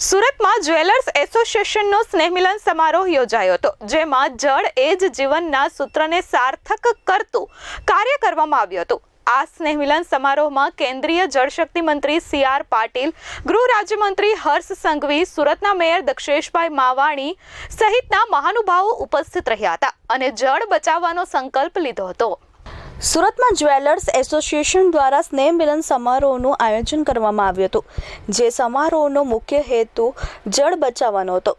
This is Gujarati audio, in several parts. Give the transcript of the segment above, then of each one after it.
સુરતમાં જ્વેલર્સ એસોસિએશનનો સ્નેહમિલન સમારોહ યોજાયો હતો, જેમાં જળ એ જ જીવનના સૂત્રને સાર્થક કરતું કાર્ય કરવામાં આવ્યું હતું. આ સ્નેહમિલન સમારોહમાં કેન્દ્રીય જળશક્તિ મંત્રી સી આર પાટીલ, ગૃહ રાજ્યમંત્રી હર્ષ સંઘવી, સુરતના મેયર દક્ષેશભાઈ માવાણી સહિતના મહાનુભાવો ઉપસ્થિત રહ્યા હતા અને જળ બચાવવાનો સંકલ્પ લીધો હતો. સુરતમાં જ્વેલર્સ એસોસિએશન દ્વારા સ્નેહ મિલન સમારોહનું આયોજન કરવામાં આવ્યું હતું, જે સમારોહનો મુખ્ય હેતુ જળ બચાવવાનો હતો.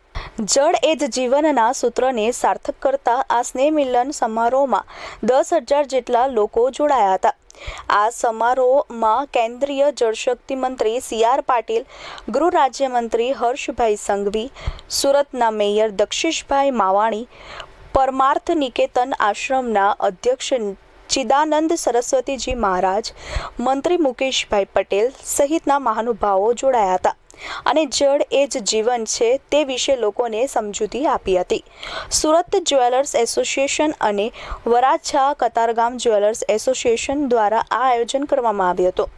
જળ એ જ જીવનના સૂત્રને સાર્થક કરતા આ સ્નેહ મિલન સમારોહમાં દસ હજાર જેટલા લોકો જોડાયા હતા. આ સમારોહમાં કેન્દ્રીય જળશક્તિ મંત્રી સી આર પાટીલ, ગૃહ રાજ્યમંત્રી હર્ષભાઈ સંઘવી, સુરતના મેયર દક્ષિશભાઈ માવાણી, પરમાર્થ નિકેતન આશ્રમના અધ્યક્ષ ચિદાનંદ સરસ્વતીજી મહારાજ, મંત્રી મુકેશભાઈ પટેલ સહિતના મહાનુભાવો જોડાયા હતા. અને જળ એ જ જીવન છે તે વિશે લોકોને સમજૂતી આપી હતી. સુરત જ્વેલર્સ એસોસિએશન અને વરાછા કતારગામ જ્વેલર્સ એસોસિએશન દ્વારા આ આયોજન કરવામાં આવ્યું હતું.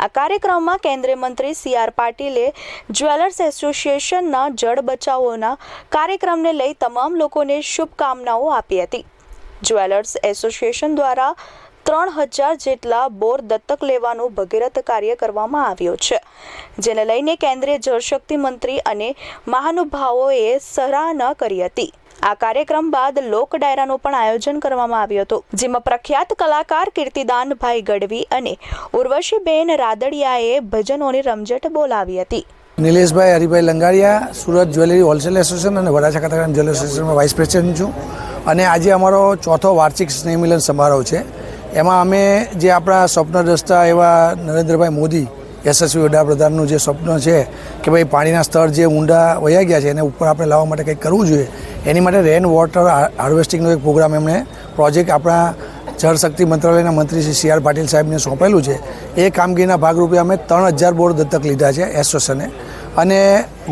આ કાર્યક્રમમાં કેન્દ્રીય મંત્રી સી આર પાટીલે જ્વેલર્સ એસોસિએશનના જળ બચાવોના કાર્યક્રમને લઈ તમામ લોકોને શુભકામનાઓ આપી હતી. જ્વેલર્સ એસોસિએશન દ્વારા ત્રણ હજાર જેટલા બોર દત્તક લેવાનું ભગીરથ કાર્ય કરવામાં આવ્યું છે, જેને લઈને કેન્દ્રીય જળશક્તિ મંત્રી અને મહાનુભાવોએ સરાહના કરી હતી. આ કાર્યક્રમ બાદ લોક ડાયરાનું પણ આયોજન કરવામાં આવ્યું હતું, જેમાં પ્રખ્યાત કલાકાર કીર્તિદાનભાઈ ગઢવી અને ઉર્વશીબેન રાદડિયાએ ભજનોની રમઝટ બોલાવી હતી. Nileshbhai Haribhai Langadiya, Surat jewellery wholesale association અને વરાછા કતારગામ જ્વેલરી એસોસિએશનમાં વાઇસ પ્રેસિડેન્ટ છું. અને આજે અમારો ચોથો વાર્ષિક સ્નેહ મિલન સમારોહ છે. એમાં અમે જે આપણા સ્વપ્નદ્રષ્ટા એવા નરેન્દ્રભાઈ મોદી, યશસ્વી વડાપ્રધાનનું જે સ્વપ્ન છે કે ભાઈ પાણીના સ્તર જે ઊંડા વયા ગયા છે એને ઉપર આપણે લાવવા માટે કંઈક કરવું જોઈએ, એની માટે રેન વોટર હાર્વેસ્ટિંગનો એક પ્રોગ્રામ એમણે પ્રોજેક્ટ આપણા જળશક્તિ મંત્રાલયના મંત્રી શ્રી સી આર પાટીલ સાહેબને સોંપેલું છે. એ કામગીરીના ભાગરૂપે અમે ત્રણ હજાર બોર દત્તક લીધા છે એસોસિએશને. અને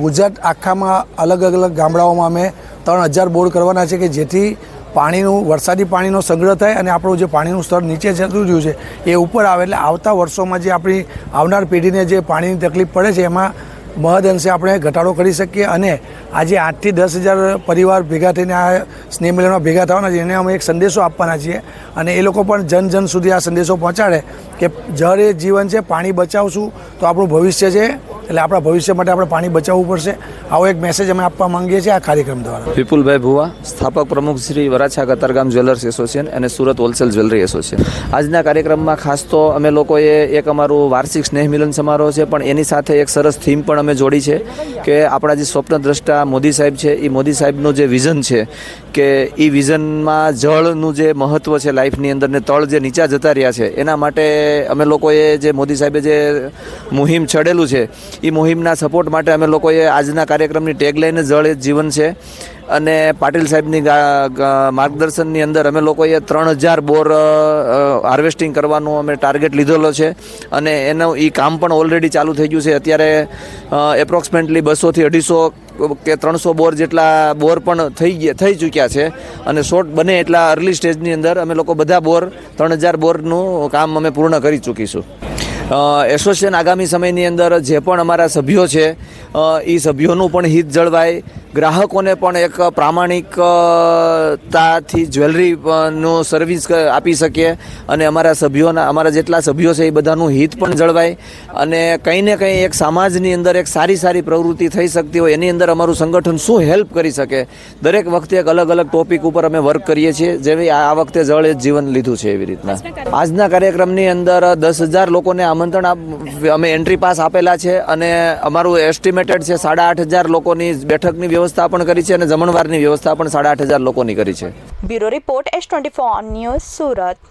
ગુજરાત આખામાં અલગ અલગ ગામડાઓમાં અમે ત્રણ હજાર બોર કરવાના છે કે જેથી પાણીનું, વરસાદી પાણીનો સંગ્રહ થાય અને આપણું જે પાણીનું સ્તર નીચે જતું રહ્યું છે, એ ઉપર આવે એટલે આવતા વર્ષોમાં જે આપણી આવનાર પેઢીને જે પાણીની તકલીફ પડે છે, એમાં મહદ અંશે આપણે ઘટાડો કરી શકીએ અને આજે આઠથી દસ હજાર પરિવાર ભેગા થઈને આ સ્નેહ ભેગા થવાના છે, એને અમે એક સંદેશો આપવાના છીએ અને એ લોકો પણ જન જન સુધી આ સંદેશો પહોંચાડે કે જળ એ જીવન છે, પાણી બચાવશું તો આપણું ભવિષ્ય છે એટલે આપણા ભવિષ્ય માટે આપણે પાણી બચાવવું પડશે. આવો એક મેસેજ અમે આપવા માંગીએ છીએ આ કાર્યક્રમ દ્વારા. વિપુલભાઈ ભુવા, સ્થાપક પ્રમુખ શ્રી વરાછા કતારગામ જ્વેલર્સ એસોસિએશન અને સુરત હોલસેલ જ્વેલરી એસોસિએશન. આજના કાર્યક્રમમાં ખાસ તો અમે લોકોએ એક અમારું વાર્ષિક સ્નેહ મિલન સમારોહ છે, પણ એની સાથે એક સરસ થીમ પણ અમે જોડી છે કે આપણા જે સ્વપ્નદ્રષ્ટા મોદી સાહેબ છે એ મોદી સાહેબનું જે વિઝન છે કે એ વિઝનમાં જળનું જે મહત્ત્વ છે લાઈફની અંદર ને તળ જે નીચા જતા રહ્યા છે, એના માટે અમે લોકોએ જે મોદી સાહેબે જે મુહિમ ચડેલું છે એ મુહિમના સપોર્ટ માટે અમે લોકોએ આજના કાર્યક્રમની ટેગલાઈને જળ એ જીવન છે. અને પાટીલ સાહેબની માર્ગદર્શનની અંદર અમે લોકોએ ત્રણ હજાર બોર હાર્વેસ્ટિંગ કરવાનું અમે ટાર્ગેટ લીધેલો છે. અને એનું એ કામ પણ ઓલરેડી ચાલુ થઈ ગયું છે. અત્યારે એપ્રોક્સિમેટલી બસોથી અઢીસો કે ત્રણસો બોર જેટલા બોર પણ થઈ ગયા, થઈ ચૂક્યા છે. અને શોર્ટ બને એટલા અર્લી સ્ટેજની અંદર અમે લોકો બધા બોર, ત્રણ હજાર બોરનું કામ અમે પૂર્ણ કરી ચૂકીશું. એસોસિએશન આગામી સમયની અંદર જે પણ અમારા સભ્યો છે એ સભ્યોનું પણ હિત જળવાય. ગ્રાહકોને પણ એક પ્રામાણિકતાથી જ્વેલરી અ, સર્વિસ આપી શકીએ અને અમારા સભ્યોના અમારા જેટલા સભ્યો છે એ બધાનું હિત પણ જળવાય. અને કંઈ ને કંઈ એક સમાજની અંદર એક સારી સારી પ્રવૃત્તિ થઈ શકતી હોય એની અંદર અમારું સંગઠન શું હેલ્પ કરી શકે? દરેક વખતે એક અલગ અલગ ટોપિક ઉપર અમે વર્ક કરીએ છીએ જેવી આ આ વખતે જળ એ જીવન લીધું છે એવી રીતના. આજના કાર્યક્રમની અંદર દસ હજાર લોકોને આમંત્રણ અમે એન્ટ્રી પાસ આપેલા છે અને અમારું એસ્ટિમેટેડ છે સાડા આઠ હજાર લોકોની બેઠકની વ્યવસ્થા પણ કરી છે અને જમણવારની વ્યવસ્થા પણ સાડા આઠ હજાર લોકોની કરી છે. Bureau report S twenty news Surat.